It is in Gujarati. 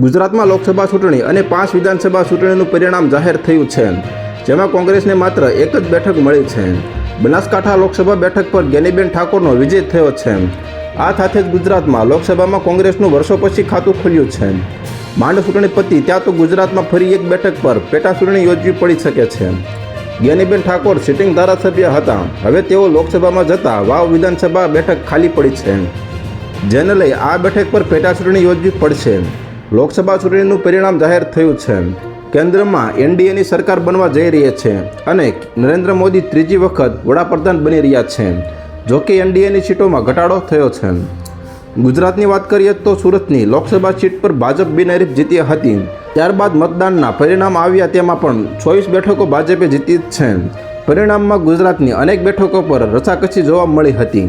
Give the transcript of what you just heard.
ગુજરાતમાં લોકસભા ચૂંટણી અને પાંચ વિધાનસભા ચૂંટણીનું પરિણામ જાહેર થયું છે. જેમાં કોંગ્રેસને માત્ર એક જ બેઠક મળી છે. બનાસકાંઠા લોકસભા બેઠક પર ગેનીબેન ઠાકોરનો વિજય થયો છે. આ સાથે જ ગુજરાતમાં લોકસભામાં કોંગ્રેસનું વર્ષો પછી ખાતું ખુલ્યું છે. માંડ ચૂંટણી પતી ત્યાં તો ગુજરાતમાં ફરી એક બેઠક પર પેટા ચૂંટણી યોજવી પડી શકે છે. જ્ઞાનીબેન ઠાકોર સિટિંગ ધારાસભ્ય હતા. હવે તેઓ લોકસભામાં જતા વાવ વિધાનસભા બેઠક ખાલી પડી છે. જેને લઈ આ બેઠક પર પેટા ચૂંટણી યોજવી પડશે. લોકસભા ચૂંટણીનું પરિણામ જાહેર થયું છે. કેન્દ્રમાં એનડીએની સરકાર બનવા જઈ રહી છે અને નરેન્દ્ર મોદી ત્રીજી વખત વડાપ્રધાન બની રહ્યા છે. જોકે એનડીએની સીટોમાં ઘટાડો થયો છે. ગુજરાતની વાત કરીએ તો સુરતની લોકસભા સીટ પર ભાજપ બિનહરીફ જીતી હતી. ત્યારબાદ મતદાનના પરિણામ આવ્યા તેમાં પણ ચોવીસ બેઠકો ભાજપે જીતી છે. પરિણામમાં ગુજરાતની અનેક બેઠકો પર રસાકસી જોવા મળી હતી.